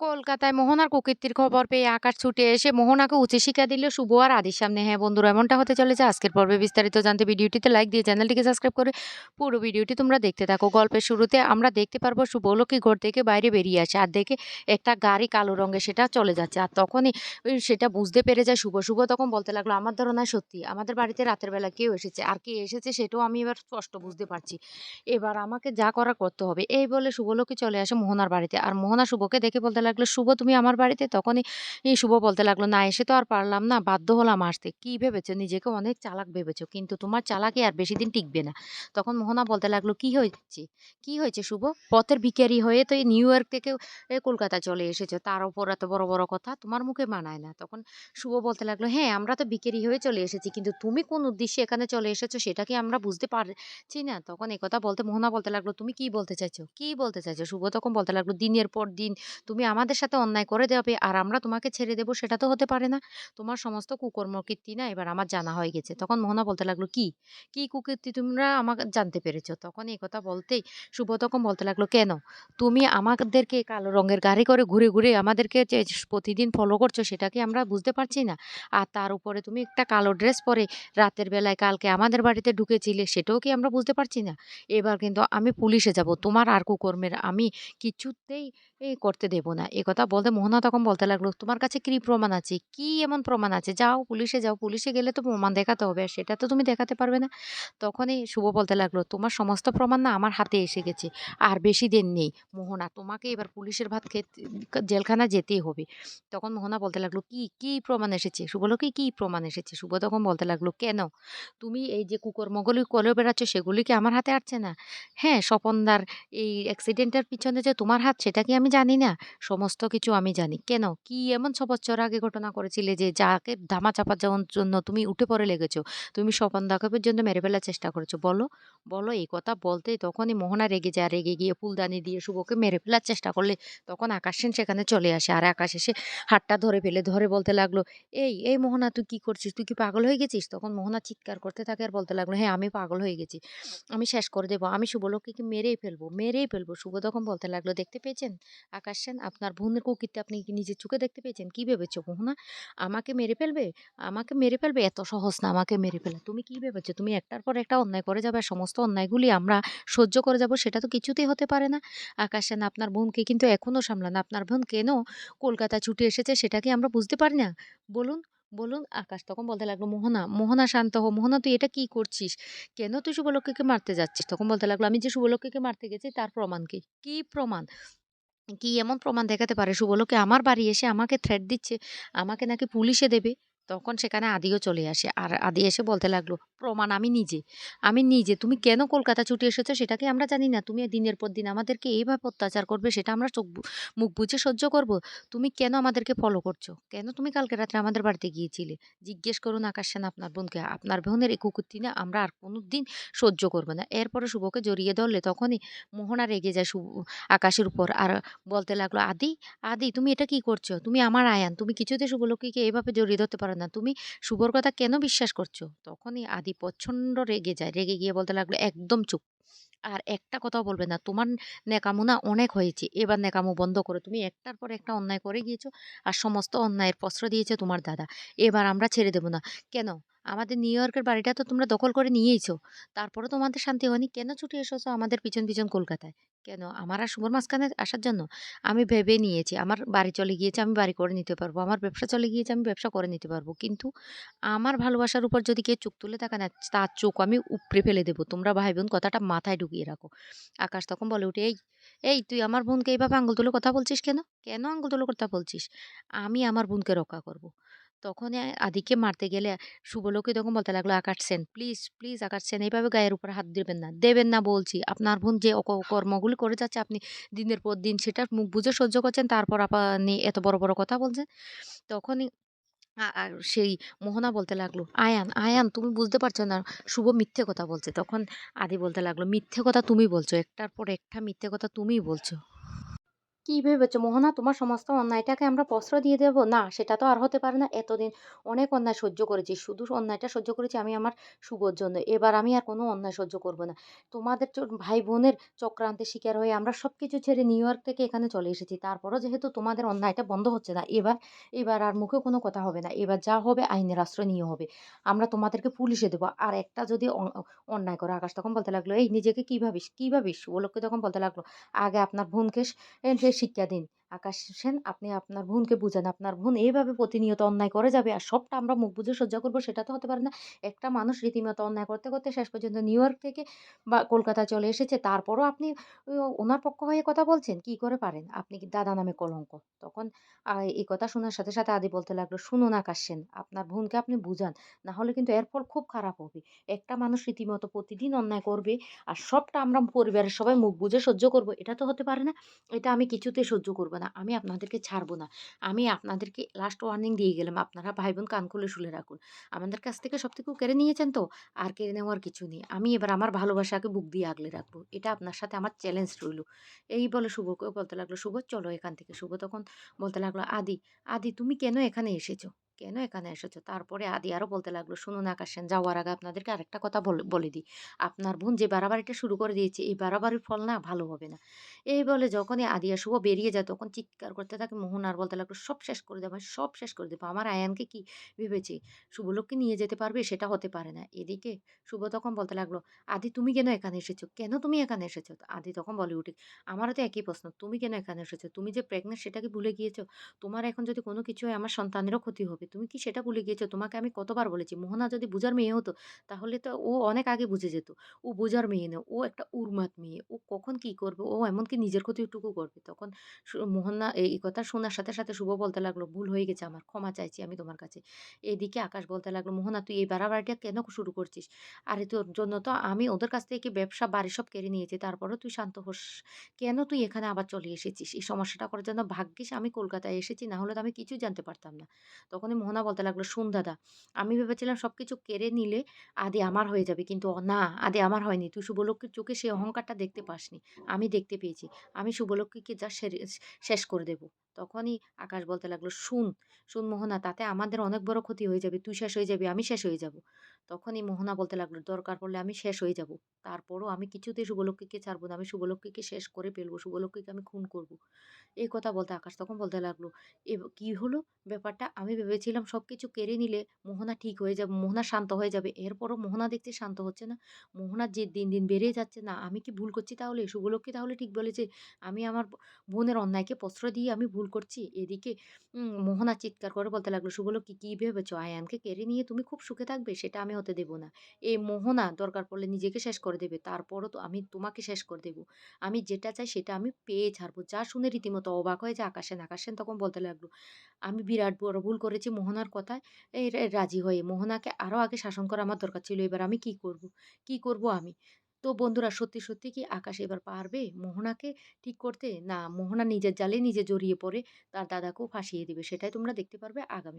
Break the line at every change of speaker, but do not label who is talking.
কলকাতায় মোহনার কুকীর্তির খবর পেয়ে আকাশ ছুটে এসে মোহনাকে উচিত শিক্ষা দিল শুভ আর আদির সামনে। হ্যাঁ বন্ধুরা, এমনটা হতে চলেছে আজকের পর্বে বিস্তারিত জানতে ভিডিওটিতে লাইক দিয়ে চ্যানেলটিকে সাবস্ক্রাইব করে পুরো ভিডিওটি তোমরা দেখতে থাকো। গল্পের শুরুতে আমরা দেখতে পারব শুভলক্ষ্মী ঘর থেকে বাইরে বেরিয়ে আসে আর দেখে একটা গাড়ি কালো রঙের সেটা চলে যাচ্ছে। আর তখনই সেটা বুঝতে পেরে যায় শুভ। শুভ তখন বলতে লাগল, আমার ধারণা সত্যি, আমাদের বাড়িতে রাতের বেলা কেউ এসেছে। আর কে এসেছে সেটাও আমি এবার স্পষ্ট বুঝতে পারছি। এবার আমাকে যা করার করতে হবে। এই বলে শুভলক্ষ্মী চলে আসে মোহনার বাড়িতে। আর মোহনা শুভকে দেখে বলতে লাগল, শুভ তুমি আমার বাড়িতে? তখনই এই শুভ বলতে লাগল, না, এসে তো আর পারলাম না, বাধ্য হলাম আসতে। কি ভেবেছো? নিজেকে অনেক চালাক ভেবেছো, কিন্তু তোমার চালাকি আর বেশি দিন টিকবে না। তখন মোহনা বলতে লাগল, কি হয়েছে? কি হয়েছে শুভ? পথের ভিখারি হয়ে তো এই নিউ ইয়র্ক থেকে কলকাতা চলে এসেছ, তার উপর এত বড় বড় কথা তোমার মুখে মানায় না? তখন শুভ বলতে লাগল হ্যাঁ আমরা তো ভিখারি হয়ে চলে এসেছি, কিন্তু তুমি কোন উদ্দেশ্যে এখানে চলে এসেছ সেটা কি আমরা বুঝতে পারছি না? তখন কথা বলতে মোহনা বলতে লাগল, তুমি কি বলতে চাইছো? কি বলতে চাইছো? শুভ তখন বলতে লাগল, দিনের পর দিন তুমি আমাদের সাথে অন্যায় করে দেবে, আর আমরা তোমাকে ছেড়ে দেবো সেটা তো হতে পারে না। তোমার সমস্ত কুকর্ম কীর্তি না এবার আমার জানা হয়ে গেছে। তখন মোহনা বলতে লাগল, কি? কি কুকীর্তি তোমরা আমাকে জানতে পেরেছ? তখন এই কথা বলতেই শুভ তখন বলতে লাগল, কেন? তুমি আমাদেরকে কালো রঙের গাড়ি করে ঘুরে ঘুরে আমাদেরকে যে প্রতিদিন ফলো করছ সেটা কি আমরা বুঝতে পারছি না? আর তার উপরে তুমি একটা কালো ড্রেস পরে রাতের বেলায় কালকে আমাদের বাড়িতে ঢুকেছিলে সেটাও কি আমরা বুঝতে পারছি না? এবার কিন্তু আমি পুলিশে যাব। তোমার আর কুকর্মের আমি কিছুতেই এই করতে দেব না। এ কথা বলতে মোহনা তখন বলতে লাগল, তোমার কাছে কী প্রমাণ আছে? কি এমন প্রমাণ আছে? যাও পুলিশে যাও। পুলিশে গেলে তো প্রমাণ দেখাতে হবে, আর সেটা তো তুমি দেখাতে পারবে না। তখনই শুভ বলতে লাগল, তোমার সমস্ত প্রমাণ না আমার হাতে এসে গেছে, আর বেশি দিন নেই। মোহনা, তোমাকে এবার পুলিশের ভাত খেতে, জেলখানা যেতেই হবে। তখন মোহনা বলতে লাগল, কি কি প্রমাণ এসেছে? শুভ বলল, কি কি প্রমাণ এসেছে? শুভ তখন বলতে লাগল, কেন? তুমি এই যে কুকর্মগুলি করে বেড়াচ্ছ, সেগুলি কি আমার হাতে আসছে না? হ্যাঁ স্বপনদার এই অ্যাক্সিডেন্টের পিছনে যে তোমার হাত, সেটা কি আমি জানি না। সমস্ত কিছু আমি জানি। কেন? কি এমন ছ বছর আগে ঘটনা করেছিলে যে যাকে ধামা চাপা যাওয়ার জন্য তুমি উঠে পড়ে লেগেছো? তুমি স্বপনদাকে পর্যন্ত মেরে ফেলার চেষ্টা করেছ। বলো বলো, এই কথা বলতেই তখনই মোহনা রেগে যায়। রেগে গিয়ে ফুলদানি দিয়ে শুভকে মেরে ফেলার চেষ্টা করলে তখন আকাশ সেন সেখানে চলে আসে। আর আকাশ এসে হাতটা ধরে ফেলে ধরে বলতে লাগল, এই এই মোহনা, তুই কি করছিস? তুই কি পাগল হয়ে গেছিস? তখন মোহনা চিৎকার করতে থাকে আর বলতে লাগল হ্যাঁ আমি পাগল হয়ে গেছি। আমি শেষ করে দেবো। আমি শুভলক্ষ্মীকে মেরেই ফেলব? মেরেই ফেলব? শুভ তখন বলতে লাগল, দেখতে পেয়েছেন? আকাশ। সেন আপনার বোনের কুকীর্তি আপনি কি নিজের চোখে দেখতে পেয়েছেন? কি ভেবেছো মোহনা আমাকে মেরে ফেলবে? আমাকে মেরে ফেলবে? এত সহজ না আমাকে মেরে ফেলা। তুমি কি ভেবেছো? তুমি একটার পর একটা অন্যায় করে যাবে সমস্ত অন্যায়গুলি আমরা সহ্য করে যাব, সেটা তো কিছুতেই হতে পারে না। আকাশ সেন আপনার বোনকে কিন্তু এখনও সামলান। আপনার বোন কেন কলকাতা ছুটে এসেছে সেটা কি আমরা বুঝতে পারি না? বলুন বলুন। আকাশ তখন বলতে লাগল, মোহনা মোহনা, শান্ত হো মোহনা, তুই এটা কি করছিস? কেন তুই শুভলক্ষ্মীকে মারতে যাচ্ছিস? তখন বলতে লাগল, আমি যে শুভলক্ষ্মীকে মারতে গেছি, তার প্রমাণ কি? কি প্রমাণ? কি এমন প্রমাণ দেখাতে পারে? সুবলকে আমার বাড়ি এসে আমাকে থ্রেট দিচ্ছে, আমাকে নাকি পুলিশে দেবে। তখন সেখানে আদিও চলে আসে। আর আদি এসে বলতে লাগল, প্রমাণ আমি নিজে। আমি নিজে। তুমি কেন কলকাতা ছুটে এসেছ সেটাকে আমরা জানি না। তুমি দিনের পর দিন আমাদেরকে এইভাবে অত্যাচার করবে সেটা আমরা চোখ মুখ বুঝে সহ্য করব। তুমি কেন আমাদেরকে ফলো করছ? কেন তুমি কালকে রাত্রে আমাদের বাড়িতে গিয়েছিলে? জিজ্ঞেস করুন আকাশ সেন আপনার বোনকে। আপনার বোনের এই কুকুরটি না আমরা আর কোনো দিন সহ্য করব না। এরপরে শুভকে জড়িয়ে ধরলে তখনই মোহনা রেগে যায় শুভ, আকাশের উপর। আর বলতে লাগল, আদি আদি, তুমি এটা কি করছ? তুমি আমার আয়ান। তুমি কিছুতে শুভলক্ষ্মীকে এইভাবে জড়িয়ে ধরতে পারো না। তুমি শুভর কথা কেন বিশ্বাস করছ? তখনই আদি প্রচণ্ড রেগে যায়। রেগে গিয়ে বলতে লাগল, একদম চুপ। আর একটা কথাও বলবে না, তোমার নেকামো না অনেক হয়েছে, এবার নেকামো বন্ধ করো। তুমি একটার পর একটা অন্যায় করে গিয়েছো আর সমস্ত অন্যায়ের প্রশ্রয় দিয়েছে তোমার দাদা। এবার আমরা ছেড়ে দেবো না। কেন? আমাদের নিউ ইয়র্কের বাড়িটা তো তোমরা দখল করে নিয়েইছো। তারপরে তোমাদের শান্তি হয়নি। কেন ছুটে এসেছ আমাদের পিছন পিছন কলকাতায়? কেন? আমার আর শুভর মাঝখানে আসার জন্য আমি ভেবে নিয়েছি। আমার বাড়ি চলে গিয়েছে আমি বাড়ি করে নিতে পারব। আমার ব্যবসা চলে গিয়েছে আমি ব্যবসা করে নিতে পারব। কিন্তু আমার ভালোবাসার উপর যদি কেউ চোখ তুলে থাকে না, তার চোখ আমি উপড়ে ফেলে দেবো। তোমরা ভাই বোন কথাটা মাথায় ঢুকিয়ে রাখো। আকাশ তখন বলে উঠে এই এই তুই আমার বোনকে এইভাবে আঙুল তুলে কথা বলছিস কেন? কেন আঙুল তুলে কথা বলছিস? আমি আমার বোনকে রক্ষা করব। তখন আদিকে মারতে গেলে শুভলোকে তখন বলতে লাগল, আকাশ সেন প্লিজ প্লিজ আকাশ সেন, এইভাবে গায়ের উপর হাত দেবেন না দেবেন না বলছি। আপনার বোন যে কর্মগুলি করে যাচ্ছে, আপনি দিনের পর দিন সেটা মুখ বুঝে সহ্য করছেন, তারপর আপনি এত বড় বড় কথা বলছেন? তখনই আর সেই মোহনা বলতে লাগল, "আয়ান, আয়ান তুমি বুঝতে পারছ না শুভ মিথ্যে কথা বলছে।" তখন আদি বলতে লাগল, "মিথ্যে কথা তুমি বলছো। একটার পর একটা মিথ্যে কথা তুমিই বলছো।" কি ভেবেছো? মোহনা তোমার সমস্ত অন্যায়টাকে আমরা প্রশ্রয় দিয়ে দেব? না, সেটা তো আর হতে পারে না। এতদিন অনেক অন্যায় সহ্য করেছি। শুধু অন্যায়টা সহ্য করেছি আমি আমার শুভর জন্য। এবার আমি আর কোনো অন্যায় সহ্য করব না। তোমাদের ভাই বোনের চক্রান্তের শিকার হয়ে আমরা সব কিছু ছেড়ে নিউ ইয়র্ক থেকে এখানে চলে এসেছি। তারপরও যেহেতু তোমাদের অন্যায়টা বন্ধ হচ্ছে না, এবার এবার আর মুখে কোনো কথা হবে না। এবার যা হবে আইনের আশ্রয় নিয়ে হবে। আমরা তোমাদেরকে পুলিশে দেবো। আর একটা যদি অন্যায় করে, আকাশ তখন বলতে লাগল, এই, নিজেকে কি ভাবিস? কি ভাবিস? ওলোককে তখন বলতে লাগল, আগে আপনার বোনকে শিক্ষা দিন। আকাশ সেন, আপনি আপনার বোনকে বুঝান। আপনার বোন এইভাবে প্রতিনিয়ত অন্যায় করে যাবে আর সবটা আমরা মুখ বুঝে সহ্য করব, সেটা তো হতে পারে না। একটা মানুষ রীতিমতো অন্যায় করতে করতে শেষ পর্যন্ত নিউ ইয়র্ক থেকে বা কলকাতা চলে এসেছে। তারপরও আপনি ওনার পক্ষ হয়ে কথা বলছেন? কি করে পারেন? আপনি কি দাদা নামে কলঙ্ক? তখন এই কথা শোনার সাথে সাথে আদি বলতে লাগল, শুনুন আকাশ সেন, আপনার বোনকে আপনি বুঝান। না হলে কিন্তু এর ফল খুব খারাপ হবে। একটা মানুষ রীতিমতো প্রতিদিন অন্যায় করবে আর সবটা আমরা পরিবারের সবাই মুখ বুঝে সহ্য করব। এটা তো হতে পারে না। এটা আমি কিছুতেই সহ্য করব না, আমি আপনাদেরকে ছাড়বো না। আমি আপনাদেরকে লাস্ট ওয়ার্নিং দিয়ে গেলাম, আপনারা ভাই বোন কান খুলে শুলে রাখুন। আমাদের কাছ থেকে সব থেকে কেড়ে নিয়েছেন তো, আর কেড়ে নেওয়ার কিছু নেই। আমি এবার আমার ভালোবাসাকে বুক দিয়ে আগলে রাখব। এটা আপনার সাথে আমার চ্যালেঞ্জ রইল। এই বলে শুভকেও বলতে লাগল, শুভ, চলো এখান থেকে। শুভ তখন বলতে লাগল, আদি আদি, তুমি কেন এখানে এসেছ? কেন এখানে এসেছ? তারপরে আদি আরও বলতে লাগল, শুনুন আকাশ সেন যাওয়ার আগে আপনাদেরকে আরেকটা কথা বলে দিই। আপনার বোন যে বাড়াবাড়িটা শুরু করে দিয়েছে, এই বাড়াবাড়ির ফল না ভালো হবে না। এই বলে যখনই আদিয়া শুভ বেরিয়ে যায়, তখন চিৎকার করতে থাকে, মোহন আর বলতে লাগল, সব শেষ করে দেবো, সব শেষ করে দেবো। আমার আয়ানকে কি ভেবেছে? শুভলোককে নিয়ে যেতে পারবে? সেটা হতে পারে না। এদিকে শুভ তখন বলতে লাগল, আদি, তুমি কেন এখানে এসেছ? কেন তুমি এখানে এসেছ? আদি তখন বলে, উঠে, আমারও তো একই প্রশ্ন, তুমি কেন এখানে এসেছ? তুমি যে প্রেগনেন্ট সেটাকে ভুলে গিয়েছো? তোমার এখন যদি কোনো কিছু হয়, আমার সন্তানেরও ক্ষতি হবে। তুমি কি সেটা ভুলে গিয়েছো? তোমাকে আমি কতবার বলেছি? মোহনা যদি বুঝার মেয়ে হতো, তাহলে তো ও অনেক আগে বুঝে যেত। ও বোঝার মেয়ে না, ও একটা উর্মাত মেয়ে। ও কখন কি করবে? ও এমনকি নিজের ক্ষতিটুকু করবে। তখন মোহনা এই কথা শোনার সাথে সাথে শুভ বলতে লাগল, ভুল হয়ে গেছে আমার, ক্ষমা চাইছি আমি তোমার কাছে। এদিকে আকাশ বলতে লাগল, মোহনা, তুই এই বাড়াবাড়িটা কেন শুরু করছিস? আরে তোর জন্য তো আমি ওদের কাছ থেকে ব্যবসা, বাড়ি সব কেড়ে নিয়েছি, তারপরও তুই শান্ত হোস। কেন তুই এখানে আবার চলে এসেছিস? এই সমস্যাটা করার জন্য ভাগ্যিস আমি কলকাতায় এসেছি না হলে তো আমি কিছুই জানতে পারতাম না। তখনই মোহনা বলতে লাগল, শুন দাদা, আমি ভেবেছিলাম সব কিছু কেড়ে নিলে আদি আমার হয়ে যাবে, কিন্তু না, আদি আমার হয়নি। তুই শুভলক্ষ্মীর চোখে সেই অহংকারটা দেখতে পাসনি। আমি দেখতে পেয়েছি। আমি শুভলক্ষ্মীকে যা শেষ করে দেব। তখনই আকাশ বলতে লাগল, শুন শুন মোহনা, তাতে আমাদের অনেক বড় ক্ষতি হয়ে যাবে। তুই শেষ হয়ে যাবি, আমি শেষ হয়ে যাব। তখনই মোহনা বলতে লাগল, দরকার পড়লে আমি শেষ হয়ে যাব। তারপরও আমি কিছুতেই শুভলক্ষ্মীকে ছাড়বো না। আমি শুভলক্ষ্মীকে শেষ করে ফেলব। শুভলক্ষ্মীকে আমি খুন করব। এই কথা বলতে আকাশ তখন বলতে লাগল এ কি হলো? ব্যাপারটা আমি ভেবেছিলাম সব কিছু কেড়ে নিলে মোহনা ঠিক হয়ে যাবে, মোহনা শান্ত হয়ে যাবে। এরপরও মোহনা দেখতে শান্ত হচ্ছে না। মোহনা যে দিন দিন বেড়ে যাচ্ছে না, আমি কি ভুল করছি তাহলে? শুভলক্ষ্মী তাহলে ঠিক বলেছে? আমি আমার বোনের অন্যায়কে প্রশ্রয় দিয়ে আমি ভুল করছি? এদিকে মোহনা চিৎকার করে বলতে লাগল শুভলক্ষ্মী কি ভেবেছো? আয়ানকে কেড়ে নিয়ে তুমি খুব সুখে থাকবে? সেটা আমি হতে দেবো না। এই মোহনা দরকার পড়লে নিজেকে শেষ করে দেবে, তারপরও তো আমি তোমাকে শেষ করে দেবো। আমি যেটা চাই সেটা আমি পেয়ে ছাড়বো। যা শুনে রীতিমতো অবাক হয়ে যে আকাশেন আকাশেন তখন বলতে লাগল, আমি বিরাট বড় ভুল করেছি মোহনার কথায়, এই রাজি হয়ে মোহনাকে আরও আগে শাসন করা আমার দরকার ছিল, এবার আমি কি করব? কি করব আমি? তো বন্ধুরা, সত্যি সত্যি কি আকাশ এবার পারবে? মোহনাকে ঠিক করতে? না, মোহনা নিজের জালে নিজে জড়িয়ে পড়ে, তার দাদাকেও ফাঁসিয়ে দেবে, সেটাই তোমরা দেখতে পারবে আগামী